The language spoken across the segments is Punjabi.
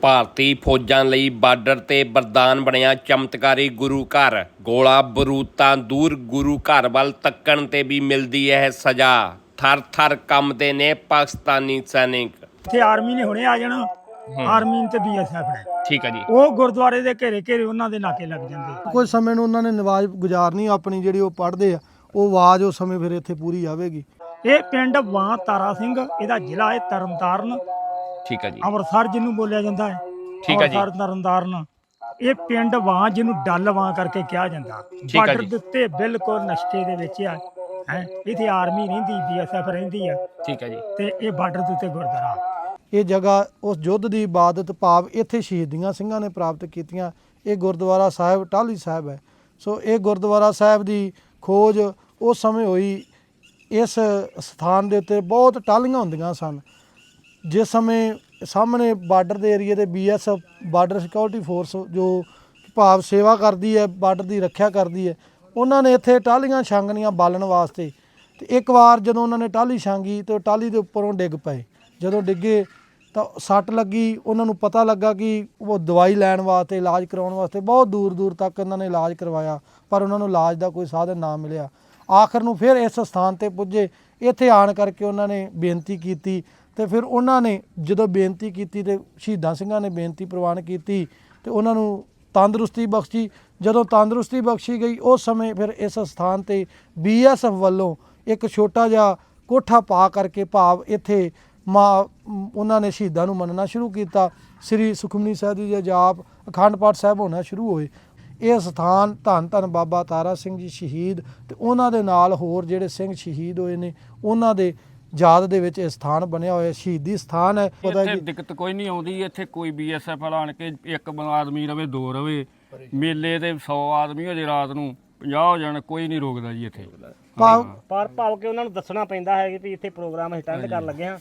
ਭਾਰਤੀ ਫੌਜਾਂ ਲਈ ਬਾਰਡਰ ਤੇ ਵਰਦਾਨ ਬਣਿਆ ਚਮਤਕਾਰੀ ਗੁਰੂ ਘਰ। ਗੋਲਾ ਬਰੂਤਾਂ ਦੂਰ ਗੁਰੂ ਘਰ ਵੱਲ ਤੱਕਣ ਤੇ ਵੀ ਮਿਲਦੀ ਹੈ ਸਜ਼ਾ। ਥਰ ਥਰ ਕੰਮਦੇ ਨੇ ਪਾਕਿਸਤਾਨੀ ਸੈਨਿਕ। ਇੱਥੇ ਆਰਮੀ ਨੇ ਹੁਣੇ ਆ ਜਾਣਾ। ਆਰਮੀ ਤੇ ਬੀਐਸਐਫ ਨੇ। ਠੀਕ ਹੈ ਜੀ। ਉਹ ਗੁਰਦੁਆਰੇ ਦੇ ਘੇਰੇ ਘੇਰੇ ਉਹਨਾਂ ਦੇ ਨਾਕੇ ਲੱਗ ਜਾਂਦੇ ਕੁਝ ਸਮੇਂ ਨੂੰ ਉਹਨਾਂ ਨੇ ਨਵਾਜ਼ ਗੁਜ਼ਾਰਨੀ ਆਪਣੀ ਜਿਹੜੀ ਉਹ ਪੜ੍ਹਦੇ ਆ ਉਹ ਆਵਾਜ਼ ਉਸ ਸਮੇਂ ਫਿਰ ਇੱਥੇ ਪੂਰੀ ਆਵੇਗੀ। ਇਹ ਪਿੰਡ ਵਾਂ ਤਾਰਾ ਸਿੰਘ ਇਹਦਾ ਜ਼ਿਲ੍ਹਾ ਹੈ ਤਰਨਤਾਰਨ। ਠੀਕ ਹੈ ਜੀ। ਅੰਮ੍ਰਿਤਸਰ ਜਿਹਨੂੰ ਬੋਲਿਆ ਜਾਂਦਾ ਹੈ ਠੀਕ ਹੈ ਜੀ। ਅੰਮ੍ਰਿਤਸਰ ਤਰਨਤਾਰਨ ਇਹ ਪਿੰਡ ਵਾਂ ਜਿਹਨੂੰ ਡੱਲ ਵਾਂ ਕਰਕੇ ਕਿਹਾ ਜਾਂਦਾ। ਹੈ ਬਾਰਡਰ ਜੀ। ਦੇ ਉੱਤੇ ਬਿਲਕੁਲ ਨਸ਼ਕੇ ਦੇ ਵਿੱਚ ਆ ਹੈ। ਇੱਥੇ ਆਰਮੀ ਰਹਿੰਦੀ ਬੀਐਸਐਫ ਰਹਿੰਦੀ ਆ। ਠੀਕ ਹੈ ਜੀ। ਤੇ ਇਹ ਬਾਰਡਰ ਦੇ ਉੱਤੇ ਗੁਰਦੁਆਰਾ। ਇਹ ਜਗ੍ਹਾ ਉਸ ਯੁੱਧ ਦੀ ਇਬਾਦਤ ਭਾਵ ਇੱਥੇ ਸ਼ਹੀਦੀਆਂ ਸਿੰਘਾਂ ਨੇ ਪ੍ਰਾਪਤ ਕੀਤੀਆਂ। ਇਹ ਗੁਰਦੁਆਰਾ ਸਾਹਿਬ ਟਾਹਲੀ ਸਾਹਿਬ ਹੈ। ਸੋ ਇਹ ਗੁਰਦੁਆਰਾ ਸਾਹਿਬ ਦੀ ਖੋਜ ਉਸ ਸਮੇਂ ਹੋਈ। ਇਸ ਸਥਾਨ ਦੇ ਉੱਤੇ ਬਹੁਤ ਟਾਹਲੀਆਂ ਹੁੰਦੀਆਂ ਸਨ। ਜਿਸ ਸਮੇਂ ਸਾਹਮਣੇ ਬਾਰਡਰ ਦੇ ਏਰੀਏ ਤੇ ਬੀਐਸਐਫ ਬਾਰਡਰ ਸਿਕਿਉਰਿਟੀ ਫੋਰਸ ਜੋ ਭਾਵ ਸੇਵਾ ਕਰਦੀ ਹੈ, ਬਾਰਡਰ ਦੀ ਰੱਖਿਆ ਕਰਦੀ ਹੈ, ਉਹਨਾਂ ਨੇ ਇੱਥੇ ਟਾਹਲੀਆਂ ਛਾਂਗਣੀਆਂ ਬਾਲਣ ਵਾਸਤੇ ਤੇ ਇੱਕ ਵਾਰ ਜਦੋਂ ਉਹਨਾਂ ਨੇ ਟਾਹਲੀ ਛਾਂਗੀ ਤੇ ਉਹ ਟਾਹਲੀ ਦੇ ਉੱਪਰੋਂ ਡਿੱਗ ਪਏ। ਜਦੋਂ ਡਿੱਗੇ ਤਾਂ ਸੱਟ ਲੱਗੀ, ਉਹਨਾਂ ਨੂੰ ਪਤਾ ਲੱਗਾ ਕਿ ਉਹ ਦਵਾਈ ਲੈਣ ਵਾਸਤੇ, ਇਲਾਜ ਕਰਾਉਣ ਵਾਸਤੇ ਬਹੁਤ ਦੂਰ ਦੂਰ ਤੱਕ ਉਹਨਾਂ ਨੇ ਇਲਾਜ ਕਰਵਾਇਆ, ਪਰ ਉਹਨਾਂ ਨੂੰ ਇਲਾਜ ਦਾ ਕੋਈ ਸਾਧਨ ਨਾ ਮਿਲਿਆ। ਆਖਰ ਨੂੰ ਫਿਰ ਇਸ ਸਥਾਨ ਤੇ ਪੁੱਜੇ। ਇੱਥੇ ਆਣ ਕਰਕੇ ਉਹਨਾਂ ਨੇ ਬੇਨਤੀ ਕੀਤੀ ਤੇ ਫਿਰ ਉਹਨਾਂ ਨੇ ਜਦੋਂ ਬੇਨਤੀ ਕੀਤੀ ਤੇ ਸ਼ਹੀਦਾਂ ਸਿੰਘਾਂ ਨੇ ਬੇਨਤੀ ਪ੍ਰਵਾਨ ਕੀਤੀ ਤੇ ਉਹਨਾਂ ਨੂੰ ਤੰਦਰੁਸਤੀ ਬਖਸ਼ੀ, ਜਦੋਂ ਤੰਦਰੁਸਤੀ ਬਖਸ਼ੀ ਗਈ, ਉਸ ਸਮੇਂ ਫਿਰ ਇਸ ਸਥਾਨ ਤੇ ਬੀਐਸਐਫ ਵੱਲੋਂ ਇੱਕ ਛੋਟਾ ਜਿਹਾ ਕੋਠਾ ਪਾ ਕਰਕੇ ਭਾਵ ਇੱਥੇ ਮਾ, ਉਹਨਾਂ ਨੇ ਸ਼ਹੀਦਾਂ ਨੂੰ ਮੰਨਣਾ ਸ਼ੁਰੂ ਕੀਤਾ। ਸ੍ਰੀ ਸੁਖਮਨੀ ਸਾਹਿਬ ਜੀ ਦੇ ਜਾਪ, ਅਖੰਡ ਪਾਠ ਸਾਹਿਬ ਹੋਣਾ ਸ਼ੁਰੂ ਹੋਏ। ਇਹ ਸਥਾਨ ਧੰਨ ਧੰਨ ਬਾਬਾ ਤਾਰਾ ਸਿੰਘ ਜੀ ਸ਼ਹੀਦ ਤੇ ਉਹਨਾਂ ਦੇ ਨਾਲ ਹੋਰ ਜਿਹੜੇ ਸਿੰਘ ਸ਼ਹੀਦ ਹੋਏ ਨੇ, ਉਹਨਾਂ ਦੇ ਯਾਦ ਦੇ ਵਿੱਚ ਇਹ ਸਥਾਨ ਬਣਿਆ ਹੋਇਆ ਸ਼ਹੀਦੀ ਸਥਾਨ ਹੈ। ਪਤਾ ਇੱਥੇ ਕਿ ਦਿੱਕਤ ਕੋਈ ਨਹੀਂ ਆਉਂਦੀ ਇੱਥੇ ਕੋਈ ਬੀਐਸਐਫ ਵਾਲਾ ਆਣ ਕੇ ਇੱਕ ਬ- ਆਦਮੀ ਰਵੇ ਦੋ ਰਵੇ। ਮੇਲੇ ਤੇ 100 ਆਦਮੀ ਹੋ ਜੇ ਰਾਤ ਨੂੰ 50 ਹੋ ਜਾਣ ਕੋਈ ਨਹੀਂ ਰੋਕਦਾ ਜੀ ਇੱਥੇ। ਭਾਵ ਪਰ ਭਾਵ ਕਿ ਉਹਨਾਂ ਨੂੰ ਦੱਸਣਾ ਪੈਂਦਾ ਹੈ ਕਿ ਵੀ ਇੱਥੇ ਪ੍ਰੋਗਰਾਮ ਅਸੀਂ ਅਟੈਂਡ ਕਰਨ ਲੱਗੇ ਹਾਂ।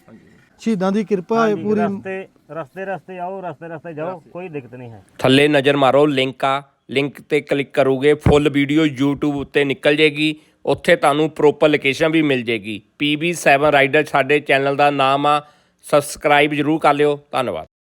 ਸ਼ਹੀਦਾਂ ਦੀ ਕਿਰਪਾ ਹੈ ਪੂਰੀ। ਰਸਤੇ ਰਸਤੇ ਰਸਤੇ ਆਓ ਰਸਤੇ ਰਸਤੇ ਜਾਓ ਕੋਈ ਦਿੱਕਤ ਨਹੀਂ ਹੈ। ਥੱਲੇ ਨਜ਼ਰ ਮਾਰੋ ਲਿੰਕ ਆ। ਲਿੰਕ ਤੇ ਕਲਿੱਕ ਕਰੋਗੇ ਫੁੱਲ ਵੀਡੀਓ YouTube ਉੱਤੇ ਨਿਕਲ ਜੇਗੀ। ਉੱਥੇ ਤੁਹਾਨੂੰ ਪ੍ਰੋਪਰ ਲੋਕੇਸ਼ਨ ਵੀ ਮਿਲ ਜੇਗੀ। PB7 ਰਾਈਡਰ ਸਾਡੇ ਚੈਨਲ ਦਾ ਨਾਮ ਆ। ਸਬਸਕ੍ਰਾਈਬ ਜਰੂਰ ਕਰ ਲਿਓ। ਧੰਨਵਾਦ।